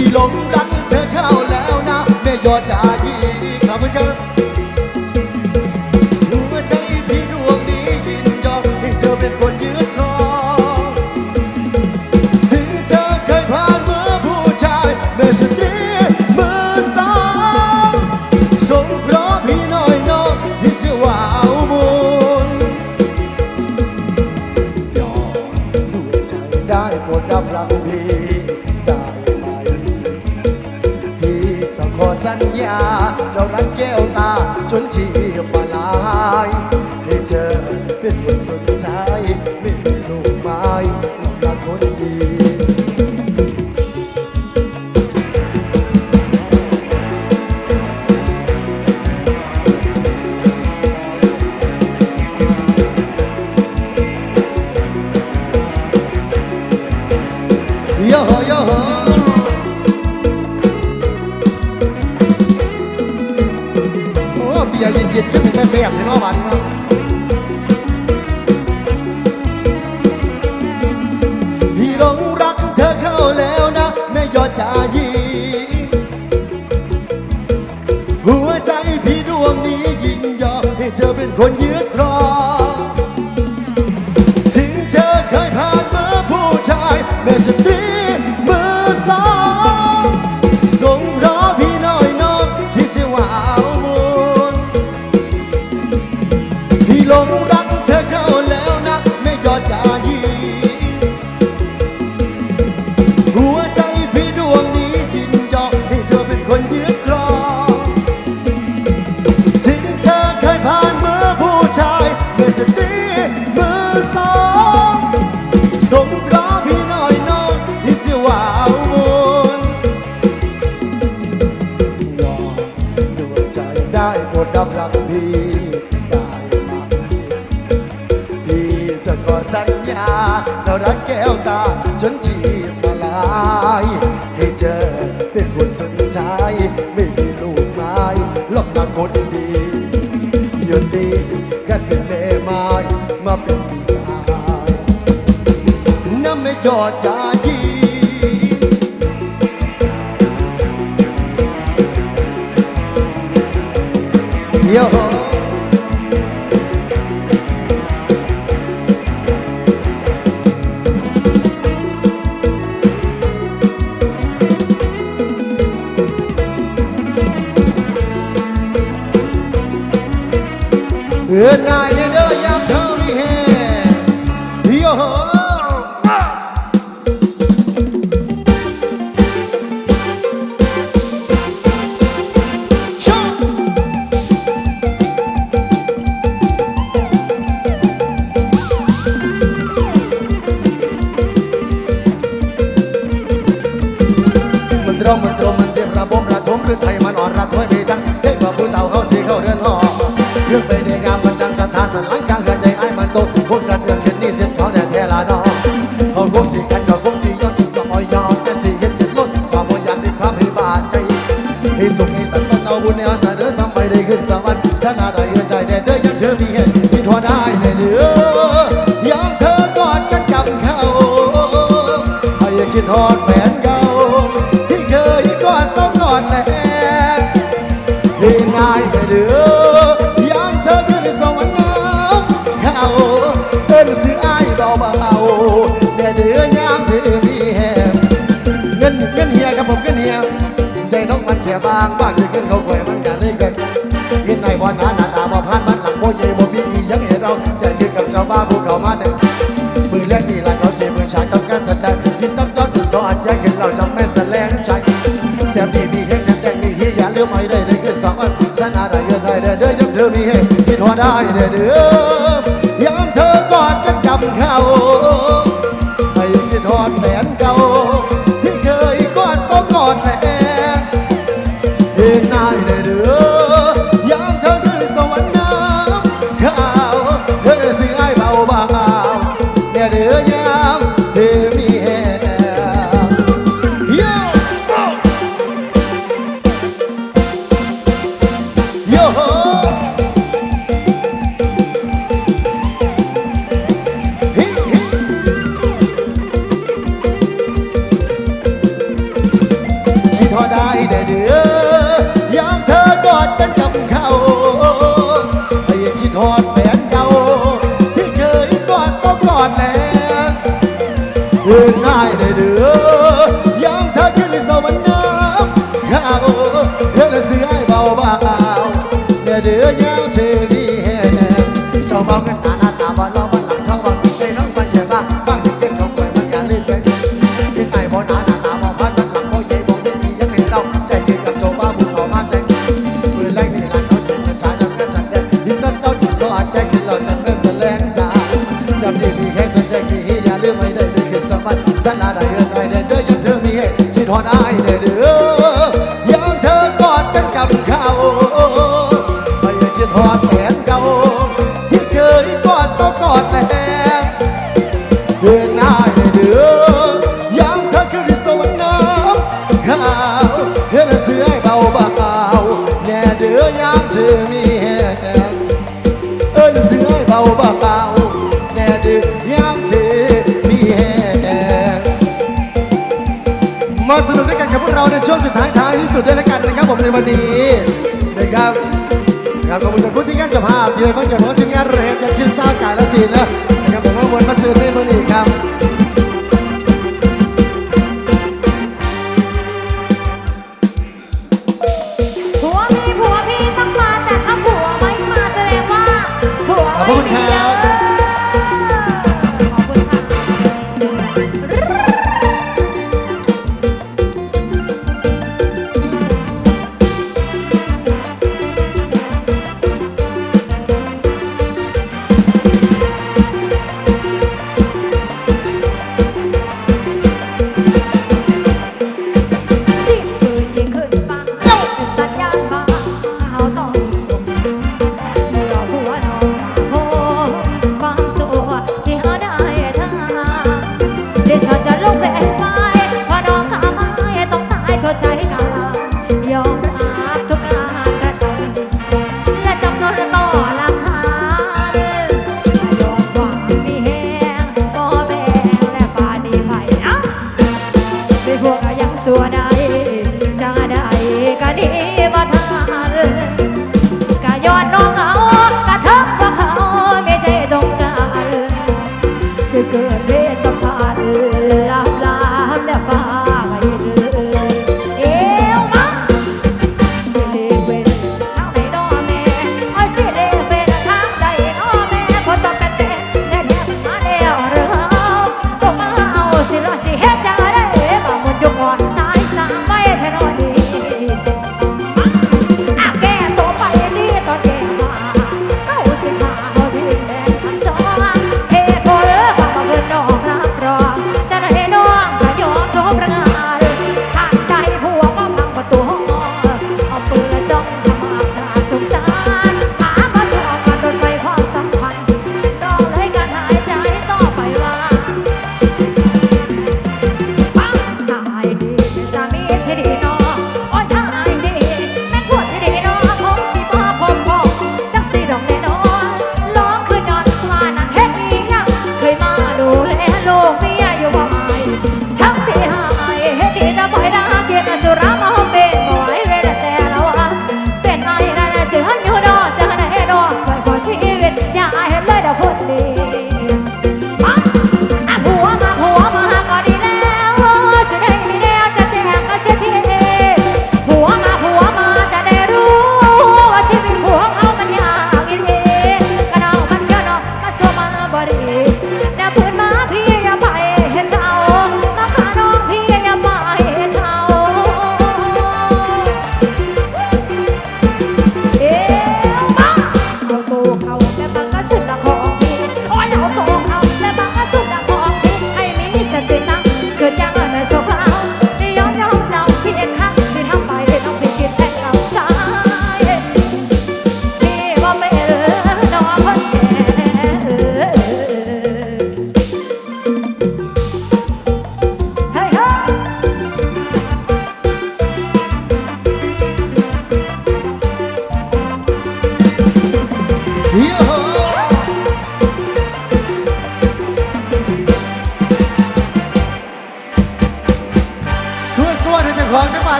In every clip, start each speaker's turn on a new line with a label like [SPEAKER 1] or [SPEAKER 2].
[SPEAKER 1] ีหลงรักเธอเข้าแล้วนะแม่ยอดจ๋า 春起 จะรักแก้วตาจนชีพมาลายให้เจอเป็นคนสุดท้ายไม่มีลูกไม้หลอกมาคนดีหยุดดีแค่เป็นเล่ไม้มาเป็นปีกายน้ำไม่จอดยาดีโย Good night, little young Tony Hand. Yo. Rong mình rong mình diệt ra bom ra thốn cứ thay mà nó ra thôi bê tăng thế mà bữa sau hao xì hao đơn họ คิดทอดแฟนเก่าที่เคยกอดสองกอดแลกเพียง่ายแต่เดือยามเธอขึ้นสองวันน้ำเขาเอิ้นซื้ออ้ายเบาเบาแต่เดือยามเธอมีแหมเงินเงินเฮียกับผมเงินเฮียใจน้องมันแค่บางบ้างอยู่เงินเขาแขวมันกันเลยเกินเงินในวันนั้น เยอะได้เดือเด้อยังเธอมีเหี้ยคิดหัว
[SPEAKER 2] ได้เดือด Good night. Sana da ยืนก็จะรู้ถึงงานเรียนยันขึ้นสร้างกายและศีลนะ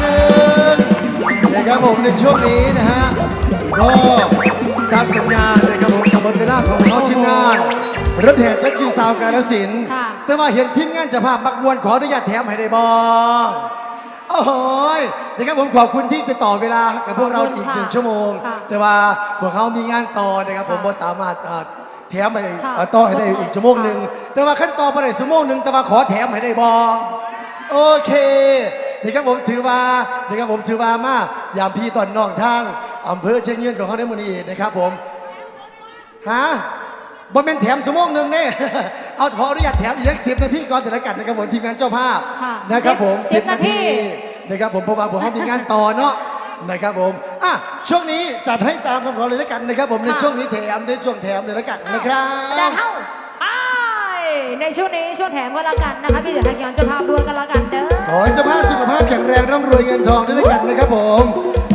[SPEAKER 2] หนึ่งนะครั
[SPEAKER 1] บผมในช่วงนี้นะฮะก็ตามสัญญานะครับผมกับบนเวลาของเขาชิมงานรถแห่และกินสาวกาลสินแต่ว่าเห็นทีมงานจะพาพบักมวนขออนุญาตแถมให้ได้บ้างโอ้โหยนะครับผมขอบคุณที่ติดต่อเวลากับพวกเราอีกหนึ่งชั่วโมงแต่ว่าพวกเขามีงานต่อนะครับผม
[SPEAKER 2] ค่ะ
[SPEAKER 1] บ่สามารถแถมไปต่อให้ได้อีกชั่วโมงหนึ่งแต่ว่าขั้นตอนไปได้ชั่วโมงหนึ่งแต่ว่าขอแถมให้ได้บ้าง โอเคนี่ครับผมถือว่านี่ครับผมถือว่ามายามพี่ตอนน้องทางอำเภอเชียงยืนของเขาในมือนี้นะครับผมฮะบ่เป็นแถมสมองหนึ่งเนี่ยเอาขออนุญาตแถมอีกสักสิบนาทีก่อนแต่ละกันนะครับผมทีมงานเจ้าภาพ
[SPEAKER 2] ค่ะ
[SPEAKER 1] นะครับผม
[SPEAKER 2] สิบนาที
[SPEAKER 1] นะครับผมเพราะว่าผมมีงานต่อเนาะนะครับผมอะช่วงนี้จัดให้ตามคำขอเลยแล้วกันนะครับผมในช่วงนี้แถมในช่วงแถมเลยแล้วกันนะครับ
[SPEAKER 2] จะเท่าไป ในช่วงนี้ช่วงแถมก็แล้วกันนะคะพี่เดี๋ยวทางยอนจะพาบัวกันแล้วกันเด้อ
[SPEAKER 1] ขอให้เจ้าภาพสุขภาพแข็งแรงร่ำรวยเงินทองด้วยแล้วกันนะครับผม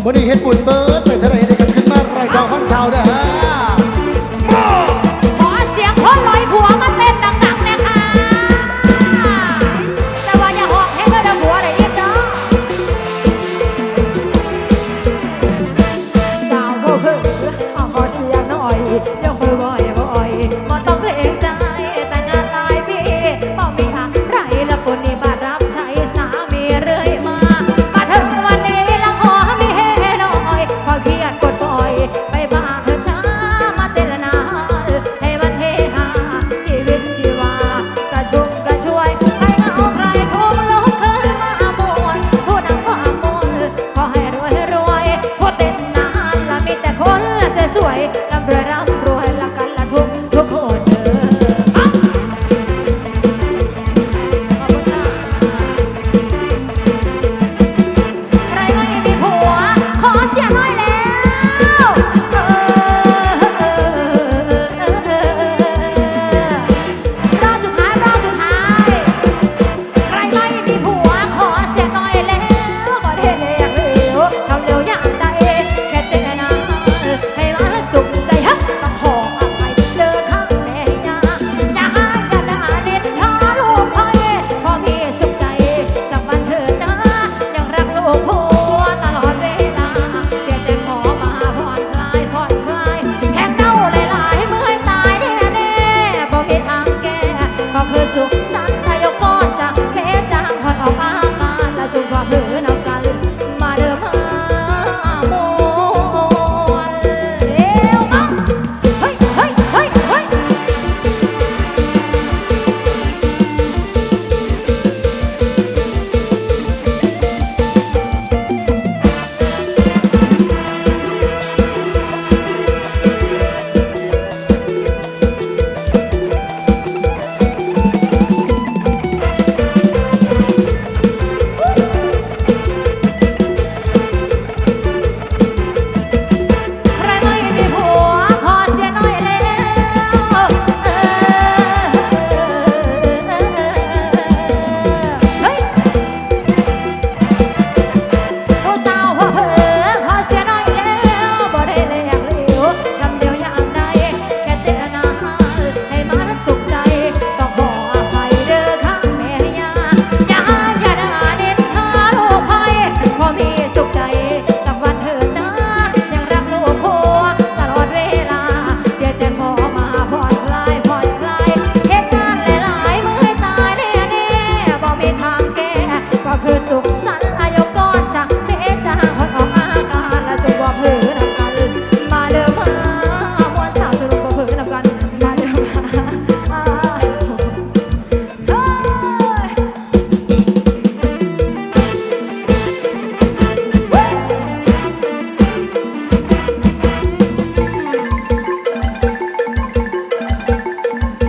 [SPEAKER 1] วันนี้เฮ็ดบุญเบิร์ดเป็นเท่าไร่ได้กันขึ้นมาไรดอก
[SPEAKER 2] ข้างเช้าเด้อฮะ สวยร่ำรวยร่ำรวย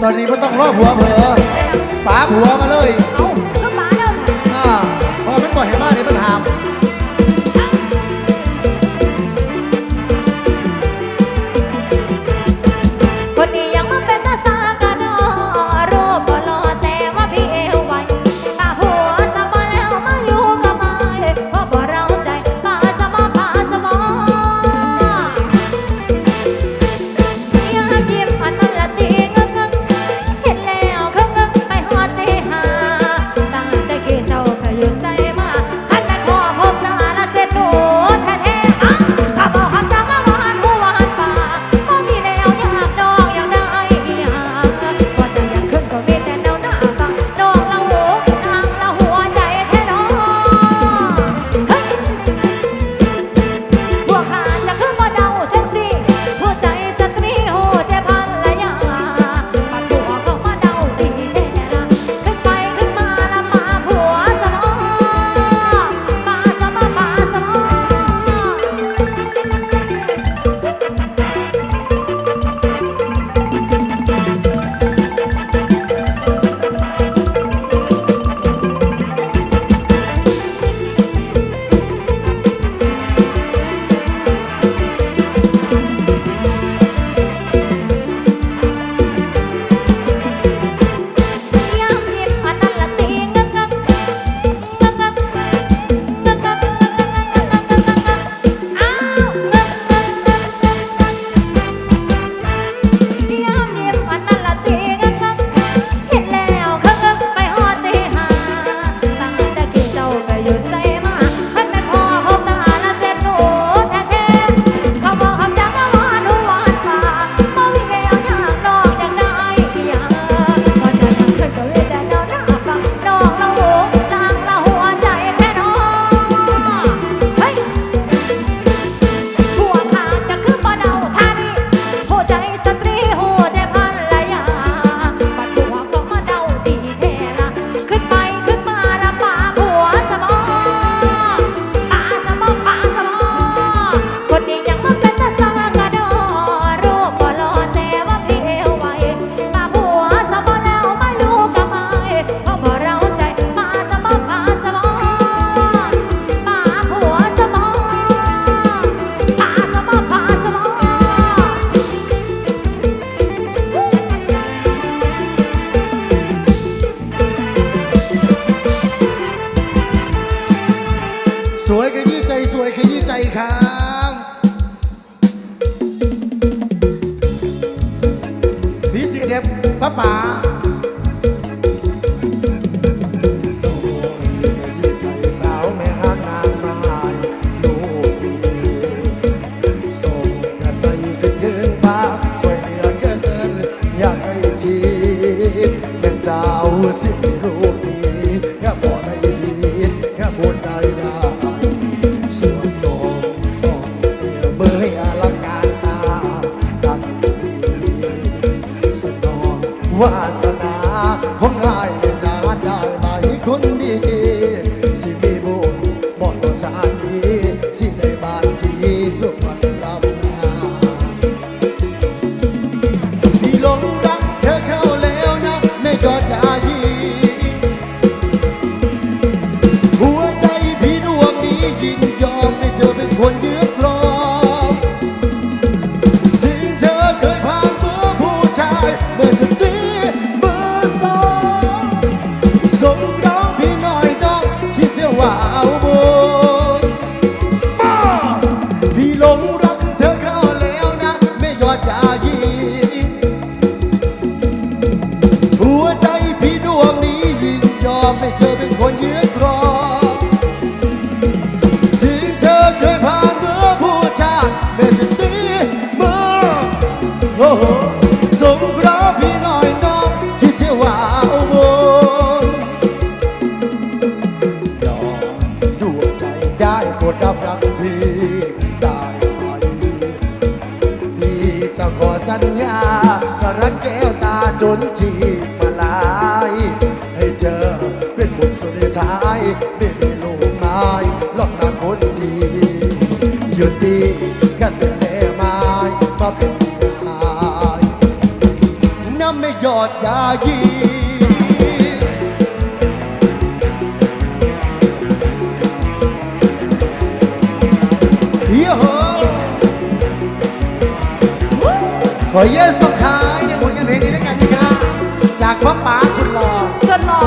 [SPEAKER 2] ตอนนี้ไม่ต้องรอผัวเผ
[SPEAKER 1] ลอป๋าผัวมาเลย
[SPEAKER 2] เอาก็มาเดิม
[SPEAKER 1] อ่าพอมันปล่อยให้บ้านนี่มันหาม
[SPEAKER 2] คน เจ็บป้า
[SPEAKER 1] ป๋าายหลอกนาคนดีหยุดดีกันแม่ไม้มาเป็นที่หายน้ำไม่หยอดยายีขอเยอะสุดท้ายในผลงานเพลงนี้ด้วยกันนะครับจากพ่อป๋าสุดหล่อ
[SPEAKER 2] สุดหล่อ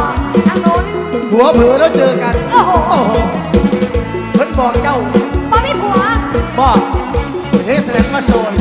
[SPEAKER 2] อันนน
[SPEAKER 1] หัวเผือแล้วเจอกัน
[SPEAKER 2] เพิ่น
[SPEAKER 1] บอกเจ้าบ่มีผัวบอกเฮ้แสดงมาโสด